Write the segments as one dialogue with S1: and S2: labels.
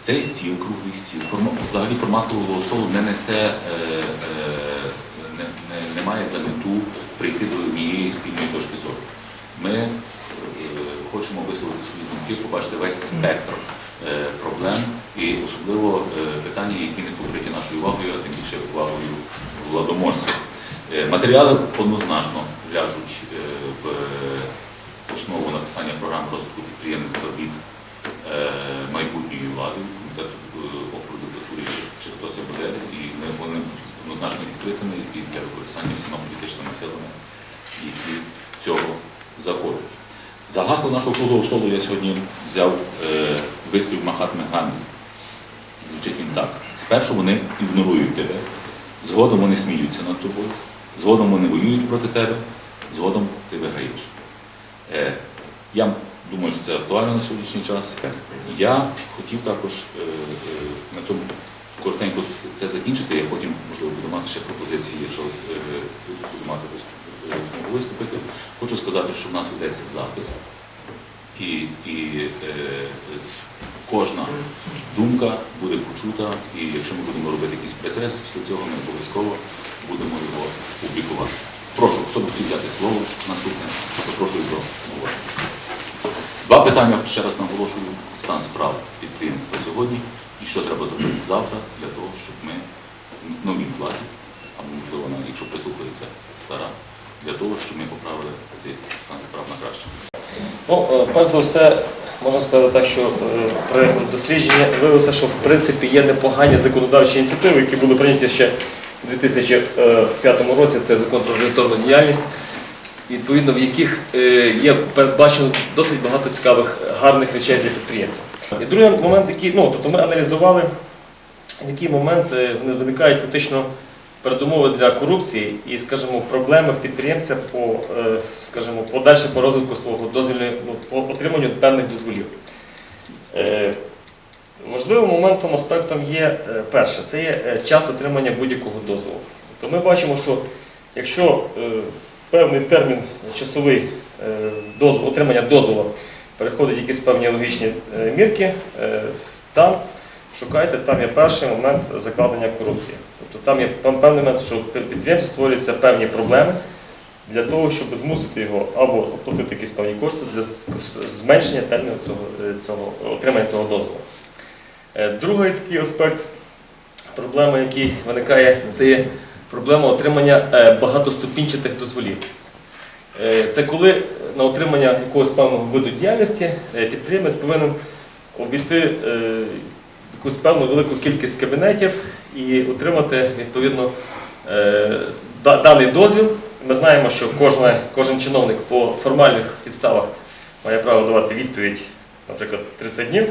S1: цей стіл, круглий стіл, форма, взагалі формат круглого столу не несе, е, е, не, не, не має за мету прийти до однієї спільної точки зору. Ми е, хочемо висловити свої думки, побачити весь спектр проблем і особливо питання, які не покриті нашою увагою, а тим більше увагою владоможців. Матеріали однозначно ляжуть в основу написання програм розвитку підприємництва від майбутньої влади, комітету е, чи, чи хто це буде, і вони однозначно відкритими і для використання всіма політичними силами, які цього захочуть. За гасло нашого круглого столу я сьогодні взяв е, вислів Махатми Ганди. Звучить він так. Спершу вони ігнорують тебе, згодом вони сміються над тобою, згодом вони воюють проти тебе, згодом ти виграєш. Е, я думаю, що це актуально на сьогоднішній час. Я хотів також е, е, на цьому коротенько це- закінчити. Я потім, можливо, буду мати ще пропозиції, якщо е, буду мати змогу виступити. Хочу сказати, що в нас ведеться запис. І, і кожна думка буде почута, і якщо ми будемо робити якийсь прес після цього, ми обов'язково будемо його публікувати. Прошу, хто б хотів взяти слово наступне, запрошую до мови. Питання, ще раз наголошую, стан справ підприємства сьогодні і що треба зробити завтра для того, щоб ми новій владі, або можливо, навіть якщо прислухається стара, для того, щоб ми поправили цей стан справ на краще.
S2: Ну, е, перш за все, можна сказати так, що е, при дослідженні виявилося, що в принципі є непогані законодавчі ініціативи, які були прийняті ще у 2005 році. Це закон про аудиторну діяльність, відповідно, в яких е, є передбачено досить багато цікавих, е, гарних речей для підприємців. І другий момент, який, ну, тобто ми аналізували, який момент е, виникають фактично передумови для корупції і, скажімо, проблеми в підприємця по, скажімо, подальше по розвитку свого дозвільної, ну, по отриманню певних дозволів. Важливим моментом, аспектом є перше, це є час отримання будь-якого дозволу. Тобто ми бачимо, що якщо певний термін часовий е, дозвол, отримання дозволу переходить якісь певні логічні е, мірки, е, там шукайте, там є перший момент закладення корупції. Тобто там є певний момент, що підприємці створюються певні проблеми для того, щоб змусити його або оплатити якісь певні кошти для зменшення терміну цього, цього отримання цього дозволу. Другий такий аспект проблеми, який виникає, це є проблема отримання е, багатоступінчатих дозволів. Е, Це коли на отримання якогось певного виду діяльності е, підприємець повинен обійти якусь певну велику кількість кабінетів і отримати відповідно даний дозвіл. Ми знаємо, що кожна, кожен чиновник по формальних підставах має право давати відповідь, наприклад, 30 днів.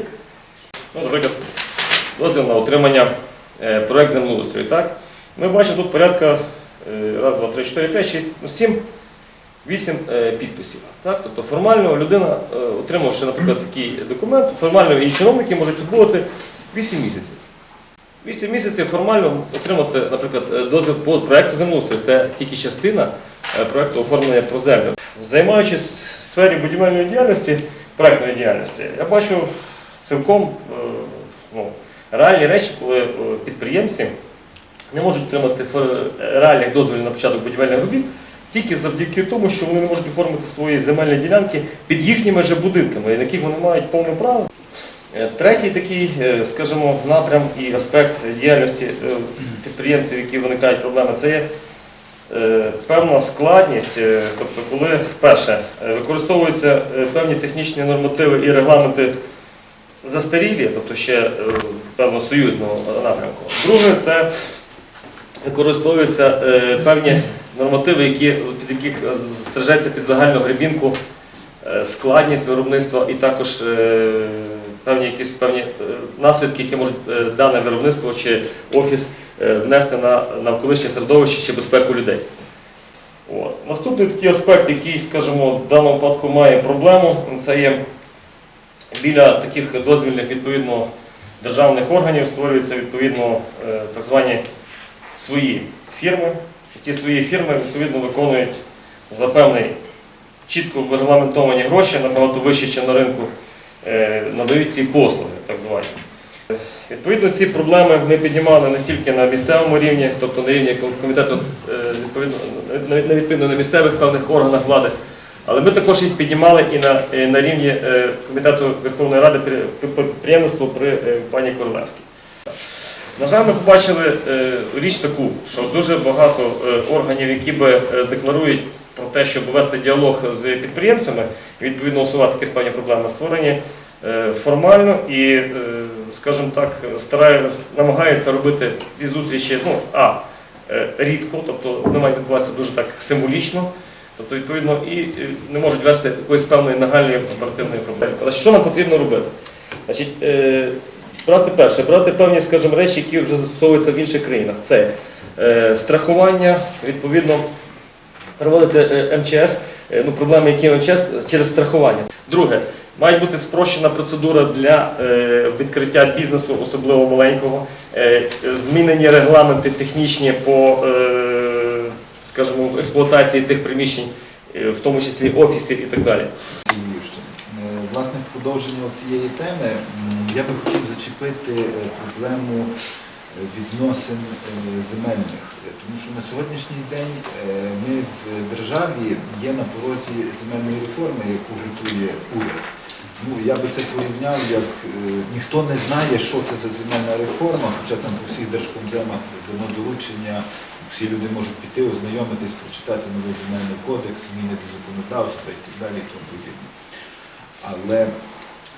S2: Ну, наприклад, дозвіл на отримання проект землеустрою. Так? Ми бачимо тут порядка е, раз, два, три, чотири, п'ять, шість, ну, сім, вісім е, підписів. Так? Тобто формально людина, е, отримавши, наприклад, такий документ, формально і чиновники можуть відбувати 8 місяців. 8 місяців формально отримати, наприклад, е, дозвіл по проекту землеустрою. Це тільки частина е, проекту оформлення про землю. Займаючись в сфері будівельної діяльності, проектної діяльності, я бачу цілком ну, реальні речі, коли підприємці не можуть отримати реальних дозволів на початок будівельних робіт тільки завдяки тому, що вони не можуть оформити свої земельні ділянки під їхніми же будинками, на яких вони мають повне право. Е, Третій такий, е, скажімо, напрям і аспект діяльності е, підприємців, які виникають проблеми, це є певна складність. Тобто, коли перше використовуються певні технічні нормативи і регламенти застарілі, тобто ще певно союзного напрямку. Друге, це використовуються е, певні нормативи, які, під яких стрижеться під загальну гребінку е, складність виробництва і також е, певні якісь певні наслідки, які можуть дане виробництво чи офіс внести на навколишнє середовище чи безпеку людей. От. Наступний такий аспект, який, скажімо, в даному випадку має проблему, це є біля таких дозвільних відповідно державних органів створюються відповідно так звані свої фірми. Ті свої фірми відповідно виконують за певний чітко регламентовані гроші, набагато вище, ніж на ринку, е, надають ці послуги, так звані. Відповідно, ці проблеми ми піднімали не тільки на місцевому рівні, тобто на рівні комітету е, відповідно відповідно на місцевих певних органах влади, але ми також їх піднімали і на, е, на рівні комітету Верховної Ради при при- пані Королевській. На жаль, ми побачили е, річ таку, що дуже багато е, органів, які би е, декларують про те, щоб вести діалог з підприємцями, відповідно усувати якісь певні проблеми, створені формально і, скажімо так, намагаються робити ці зустрічі, ну, а, рідко, тобто вони мають відбуватися дуже так символічно. Тобто, відповідно, і не можуть вести якоїсь певної нагальної оперативної проблеми. Але що нам потрібно робити? Значить, брати перше, брати певні, скажімо, речі, які вже застосовуються в інших країнах. Це е, страхування, відповідно, переводити е, МЧС, е, ну, проблеми, які МЧС через страхування. Друге, має бути спрощена процедура для е, відкриття бізнесу, особливо маленького, е, змінені регламенти технічні по, е, скажімо, експлуатації тих приміщень, е, в тому числі офісів і так далі.
S3: Власне, в продовження цієї теми я би хотів зачепити е, проблему е, відносин е, земельних, тому що на сьогоднішній день ми в державі є на порозі земельної реформи, яку готує уряд. Ну, я би це порівняв, як ніхто не знає, що це за земельна реформа, хоча там по всіх держкомземах дано доручення, всі люди можуть піти, ознайомитись, прочитати новий земельний кодекс, зміни до законодавства і так далі і тому подібне. Але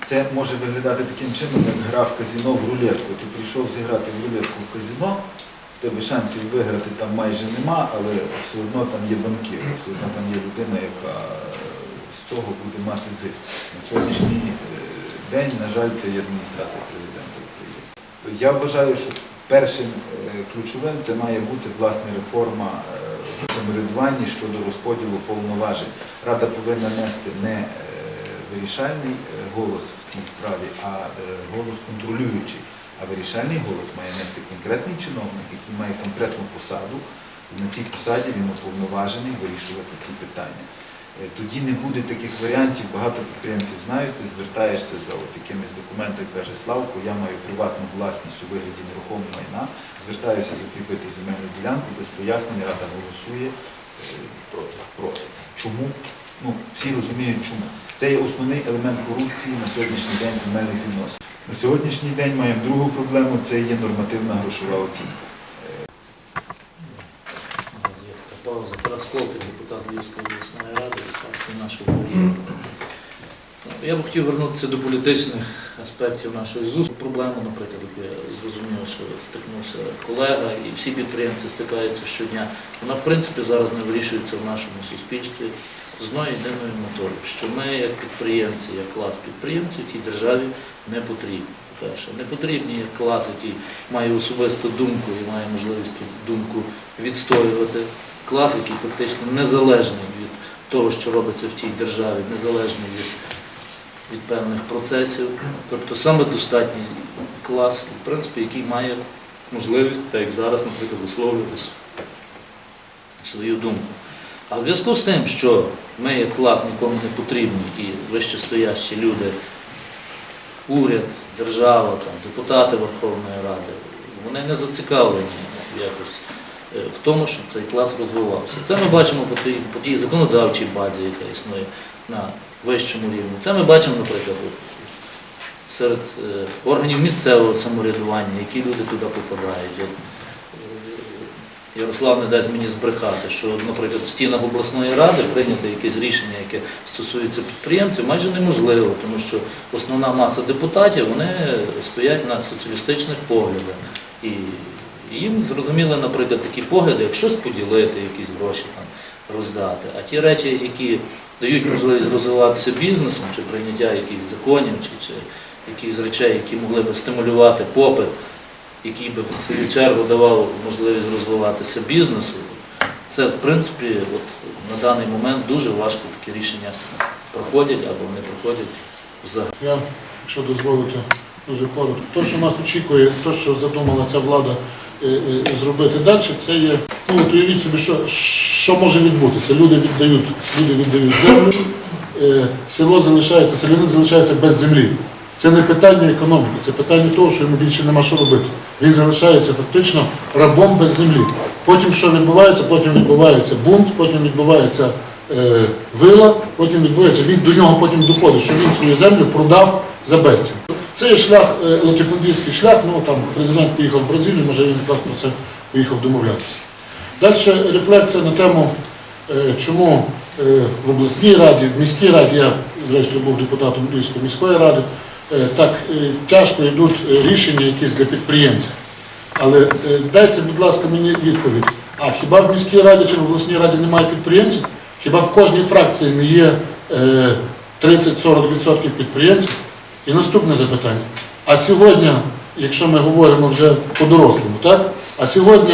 S3: це може виглядати таким чином, як гра в казіно в рулетку. Ти прийшов зіграти в рулетку в казіно, в тебе шансів виграти там майже нема, але все одно там є банкір, все одно там є людина, яка з цього буде мати зиск. На сьогоднішній е, день, на жаль, це є адміністрація президента України. Я вважаю, що першим е, ключовим це має бути власне реформа е, в самоврядуванні щодо розподілу повноважень. Рада повинна нести не вирішальний е, голос в цій справі, а е, голос контролюючий. А вирішальний голос має нести конкретний чиновник, який має конкретну посаду, і на цій посаді він уповноважений вирішувати ці питання. Е, Тоді не буде таких варіантів, багато підприємців знають, ти звертаєшся за якимись документами, каже Славко, я маю приватну власність у вигляді нерухомого майна, звертаюся закріпити земельну ділянку, без пояснення рада голосує проти. Чому? Ну, всі розуміють чому. Це є основний елемент корупції на сьогоднішній день земельних відносин. На сьогоднішній день маємо другу проблему, це є нормативна грошова оцінка.
S4: Павло Колпін, депутат Львівської обласної ради, нашого. Я б хотів вернутися до політичних аспектів нашої зустрічі. Проблему, наприклад, я зрозумів, що стикнувся колега, і всі підприємці стикаються щодня. Вона, в принципі, зараз не вирішується в нашому суспільстві з одною єдиною метою, що ми, як підприємці, як клас підприємців, цій державі не потрібні. По-перше, не потрібні як клас, який має особисту думку і має можливість ту думку відстоювати. Клас, який фактично незалежний від того, що робиться в тій державі, незалежний від, від певних процесів. Тобто самодостатній клас, в принципі, який має можливість, так як зараз, наприклад, висловлювати свою думку. А в зв'язку з тим, що ми як клас нікому не потрібні і вищестоящі люди, уряд, держава, там, депутати Верховної Ради, вони не зацікавлені якось е, в тому, щоб цей клас розвивався. Це ми бачимо по тій, по тій законодавчій базі, яка існує на вищому рівні. Це ми бачимо, наприклад, серед е, органів місцевого самоврядування, які люди туди попадають. От, е, Ярослав не дасть мені збрехати, що, наприклад, в стінах обласної ради прийняти якесь рішення, яке стосується підприємців, майже неможливо, тому що основна маса депутатів вони стоять на соціалістичних поглядах. І їм зрозуміли, наприклад, такі погляди, як щось поділити, якісь гроші там роздати. А ті речі, які дають можливість розвиватися бізнесом, чи прийняття якихось законів, чи, чи якісь речей, які могли б стимулювати попит, який би в свою чергу давав можливість розвиватися бізнесу, це в принципі от, на даний момент дуже важко такі рішення проходять або не проходять взагалі.
S5: Я, якщо дозволите, дуже коротко. Те, що нас очікує, те, що задумала ця влада е, е, зробити далі, це є. Ну, от уявіть собі, що, що може відбутися. Люди віддають, люди віддають землю, е, село залишається, селянин залишається без землі. Це не питання економіки, це питання того, що йому більше нема що робити. Він залишається фактично рабом без землі. Потім що відбувається? Потім відбувається бунт, потім відбувається е, вила, потім відбувається, він до нього потім доходить, що він свою землю продав за безцінь. Це є шлях, е, латифундистський шлях, ну там президент поїхав в Бразилію, може він якраз про це поїхав домовлятися. Далі рефлексія на тему, е, чому е, в обласній раді, в міській раді, я зрештою був депутатом Львівської міської ради, е, так тяжко йдуть рішення якісь для підприємців. Але дайте, будь ласка, мені відповідь. А хіба в міській раді чи в обласній раді немає підприємців? Хіба в кожній фракції не є е, 30-40% підприємців? І наступне запитання. А сьогодні, якщо ми говоримо вже по-дорослому, так? А сьогодні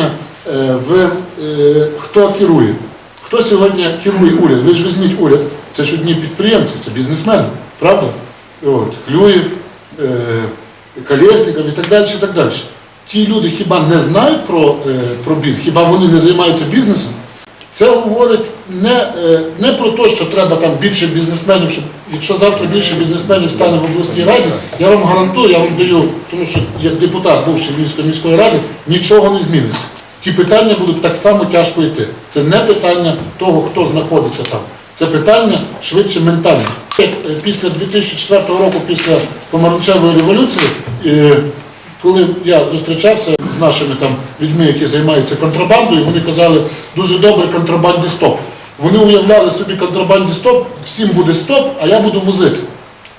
S5: е, ви, е, хто керує? Хто сьогодні керує уряд? Ви ж візьміть уряд, це ж одні підприємці, це бізнесмени, правда? От, Клюєв, е, Колєсніков і так далі, і так далі. Ті люди хіба не знають про, про бізнес, хіба вони не займаються бізнесом? Це говорить не, не про те, що треба там більше бізнесменів, щоб якщо завтра більше бізнесменів стане в обласній раді, я вам гарантую, я вам даю, тому що як депутат бувший Львівської міської ради, нічого не зміниться. Ті питання будуть так само тяжко йти. Це не питання того, хто знаходиться там. Це питання швидше ментальне. Е, Після 2004 року, після помаранчевої революції, е, коли я зустрічався з нашими там людьми, які займаються контрабандою, вони казали, дуже добре контрабанді стоп. Вони уявляли собі контрабанді стоп, всім буде стоп, а я буду возити.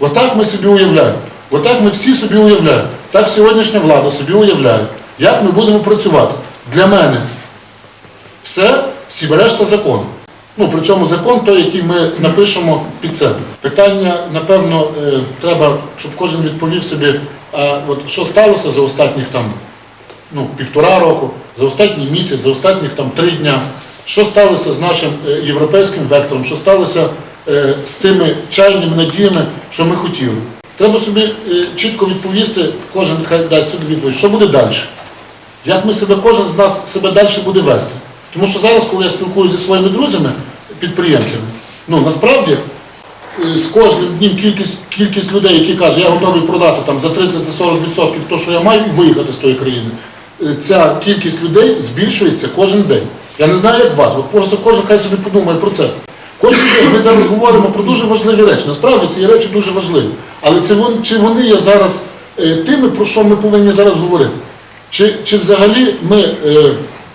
S5: Отак ми собі уявляємо. Отак ми всі собі уявляємо. Так сьогоднішня влада собі уявляє, як ми будемо працювати. Для мене все, всі решта закон. Ну, причому закон той, який ми напишемо під себе. Питання, напевно, е, треба, щоб кожен відповів собі, а от що сталося за останніх там ну, півтора року, за останній місяць, за останніх там три дня. Що сталося з нашим е, європейським вектором, що сталося е, з тими чайними надіями, що ми хотіли. Треба собі чітко відповісти, кожен хай дасть собі відповідь, що буде далі. Як ми себе, кожен з нас себе далі буде вести. Тому що зараз, коли я спілкуюся зі своїми друзями, підприємцями, ну насправді е, з кожним днем кількість, кількість людей, які кажуть, я готовий продати там за 30-40% те, що я маю, і виїхати з тої країни. е, Ця кількість людей збільшується кожен день. Я не знаю, як вас, от просто кожен хай собі подумає про це. Кожен день ми зараз говоримо про дуже важливі речі. Насправді ці речі дуже важливі. Але це чи вони є зараз е, тими, про що ми повинні зараз говорити? Чи, чи взагалі ми е,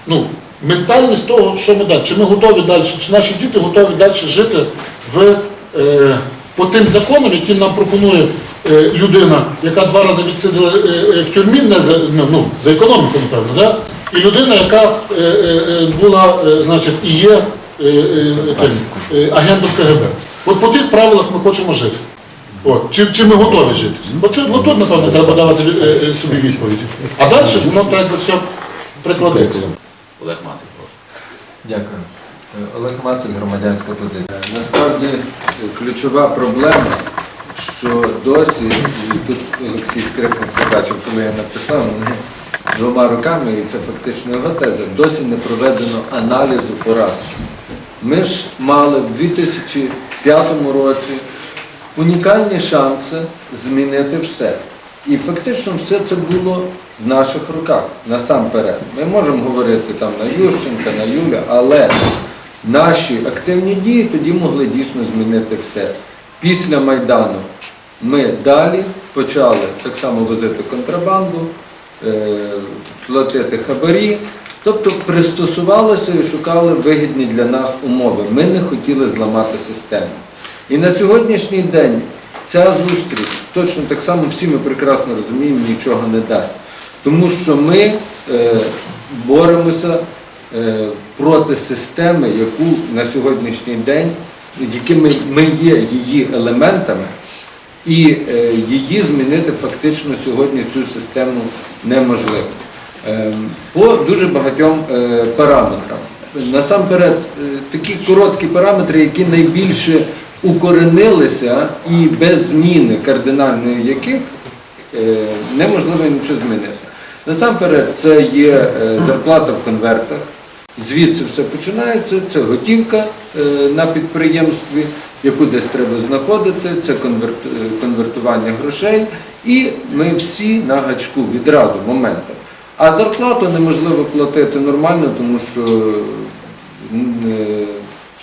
S5: ну, ментальність того, що ми далі, чи ми готові далі, чи наші діти готові далі жити в, е, по тим законам, які нам пропонує е, людина, яка два рази відсиділа е, е, в тюрмі не за, ну, ну, за економіку, напевно, да? і людина, яка е, е, е, була, е, значить, і є е, е, е, агентом КГБ. От по тих правилах ми хочемо жити. От, чи, чи ми готові жити? Оце, от тут, напевно, треба давати е, е, собі відповідь. А далі воно так якби все прикладеться.
S1: Олег Мацик, прошу.
S6: Дякую. Олег Мацик, громадянська позиція. Насправді е, ключова проблема, що досі, і тут Олексій Скрипник побачив, коли я написав, мене двома руками, і це фактично його теза, досі не проведено аналізу поразки. Ми ж мали в 2005 році унікальні шанси змінити все. І фактично все це було в наших руках насамперед. Ми можемо говорити там на Ющенка, на Юля, але наші активні дії тоді могли дійсно змінити все. Після Майдану ми далі почали так само возити контрабанду, е, платити хабарі, тобто пристосувалися і шукали вигідні для нас умови. Ми не хотіли зламати систему. І на сьогоднішній день ця зустріч, точно так само всі ми прекрасно розуміємо, нічого не дасть. Тому що ми е, боремося е, проти системи, яку на сьогоднішній день, якими ми є її елементами, і е, її змінити фактично сьогодні цю систему неможливо. Ем, По дуже багатьом е, параметрам. Насамперед, е, такі короткі параметри, які найбільше укоренилися і без зміни кардинальної яких е, неможливо нічого змінити. Насамперед, це є е, зарплата в конвертах, Звідси все починається. Це готівка е, на підприємстві, яку десь треба знаходити, це конвертування грошей. І ми всі на гачку відразу моментом. А зарплату неможливо платити нормально, тому що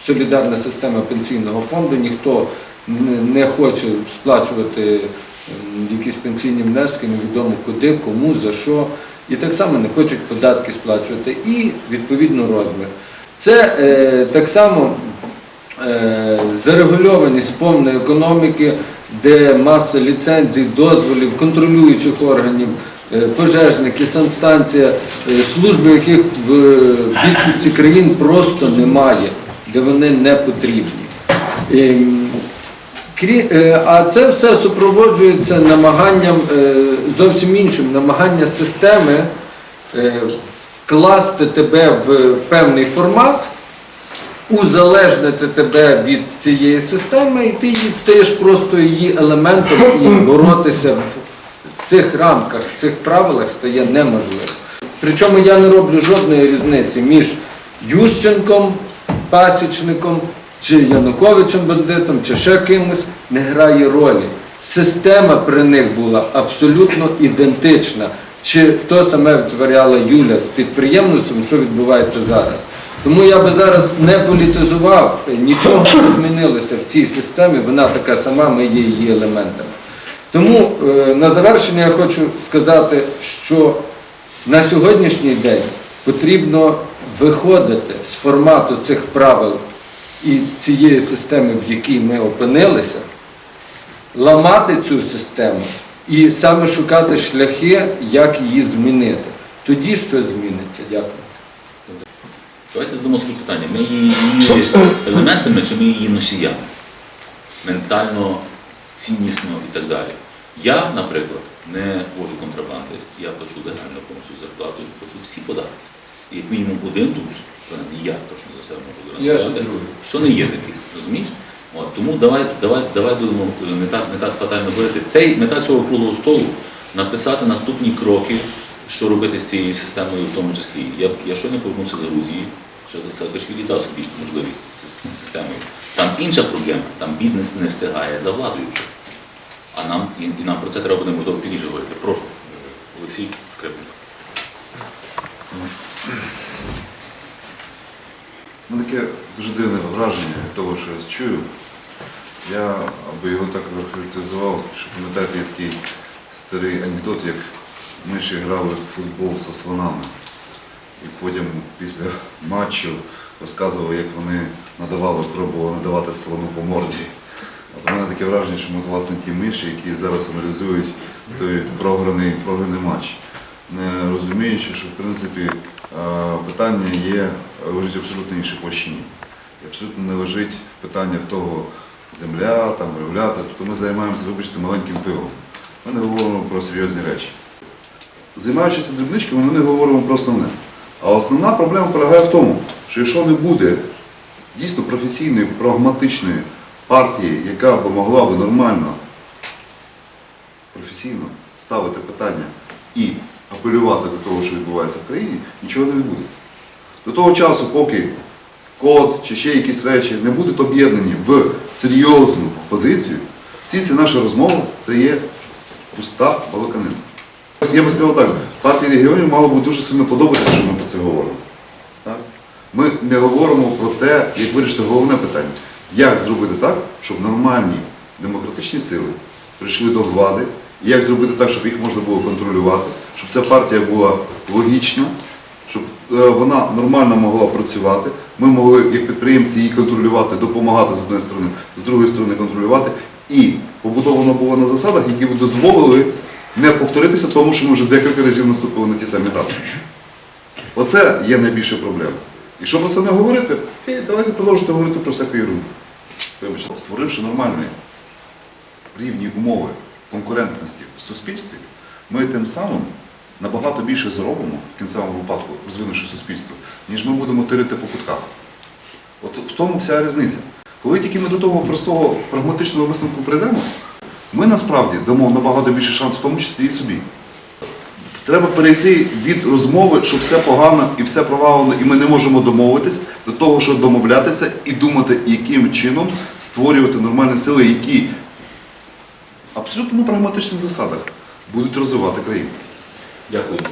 S6: солідарна система пенсійного фонду ніхто не- хоче сплачувати якісь пенсійні внески, невідомо куди, кому, за що. І так само не хочуть податки сплачувати і відповідно розмір. Це е, так само е, зарегульованість повної економіки, де маса ліцензій, дозволів, контролюючих органів, е, пожежники, санстанція, е, служби, яких в більшості країн просто немає, де вони не потрібні. Ем, е, А це все супроводжується намаганням е, зовсім іншим, намагання системи е, вкласти тебе в певний формат, узалежнити тебе від цієї системи, і ти стаєш просто її елементом і боротися в цих рамках, в цих правилах стає неможливо. Причому я не роблю жодної різниці між Ющенком, пасічником, чи Януковичем бандитом, чи ще кимось не грає ролі. Система при них була абсолютно ідентична. Чи то саме витворяла Юля з підприємництвом, що відбувається зараз. Тому я би зараз не політизував, нічого не змінилося в цій системі, вона така сама, ми є її елементами. Тому е, на завершення я хочу сказати, що на сьогоднішній день потрібно виходити з формату цих правил і цієї системи, в якій ми опинилися, ламати цю систему і саме шукати шляхи, як її змінити. Тоді щось зміниться. Дякую.
S1: Давайте задамо собі питання. Ми її елементами чи ми її носіями? Ментально, ціннісно і так далі. Я, наприклад, не вожу контрабанди, я плачу легально повністю зарплату, плачу всі податки. Як мінімум один тут, я точно за себе можу гарантувати, що не є таких, розумієш? От, тому давай, давай, давай будемо е, не так, не так фатально говорити. Цей мета цього круглого столу написати наступні кроки, що робити з цією системою, в тому числі. Я, я щойно повернувся з Грузії, що Саакашвілі дав собі можливість з, системою. Там інша проблема, там бізнес не встигає за владою. А нам і, і нам про це треба буде можливо пізніше говорити. Прошу, Олексій Скрипник.
S7: Мене таке дуже дивне враження від того, що я чую. Я аби його так охарактеризував, що пам'ятаєте, є такий старий анекдот, як миші грали в футбол зі слонами. І потім після матчу розказували, як вони надавали, пробували надавати слону по морді. От у мене таке враження, що ми власне ті миші, які зараз аналізують той програний, програний матч, не розуміючи, що в принципі е, питання є, лежить абсолютно іншій площині. І абсолютно не лежить питання в того земля, там, регулятор. Тобто ми займаємося, вибачте, маленьким пивом. Ми не говоримо про серйозні речі. Займаючися дрібничками, ми не говоримо про основне. А основна проблема полягає в тому, що якщо не буде дійсно професійної, прагматичної партії, яка б могла б нормально, професійно ставити питання і апелювати до того, що відбувається в країні, нічого не відбудеться. До того часу, поки код чи ще якісь речі не будуть об'єднані в серйозну позицію, всі ці наші розмови це є пуста балаканина. Я би сказав так, партії регіонів мало би дуже сильно подобатися, що ми про це говоримо. Ми не говоримо про те, як вирішити головне питання. Як зробити так, щоб нормальні демократичні сили прийшли до влади, і як зробити так, щоб їх можна було контролювати, щоб ця партія була логічна, щоб е, вона нормально могла працювати. Ми могли, як підприємці, її контролювати, допомагати з однієї сторони, з другої сторони контролювати. І побудовано було на засадах, які б дозволили не повторитися тому, що ми вже декілька разів наступили на ті самі гради. Оце є найбільша проблема. І щоб про це не говорити, давайте продовжувати говорити про всяку ерунду. Вибачте, створивши нормальні рівні умови конкурентності в суспільстві, ми тим самим набагато більше заробимо в кінцевому випадку, розвинувши суспільство, ніж ми будемо тирити по кутках. От в тому вся різниця. Коли тільки ми до того простого прагматичного висновку прийдемо, ми насправді дамо набагато більше шансів, в тому числі і собі. Треба перейти від розмови, що все погано і все провалено, і ми не можемо домовитись, до того, що домовлятися і думати, яким чином створювати нормальні сили, які абсолютно на прагматичних засадах будуть розвивати країну. Дякую.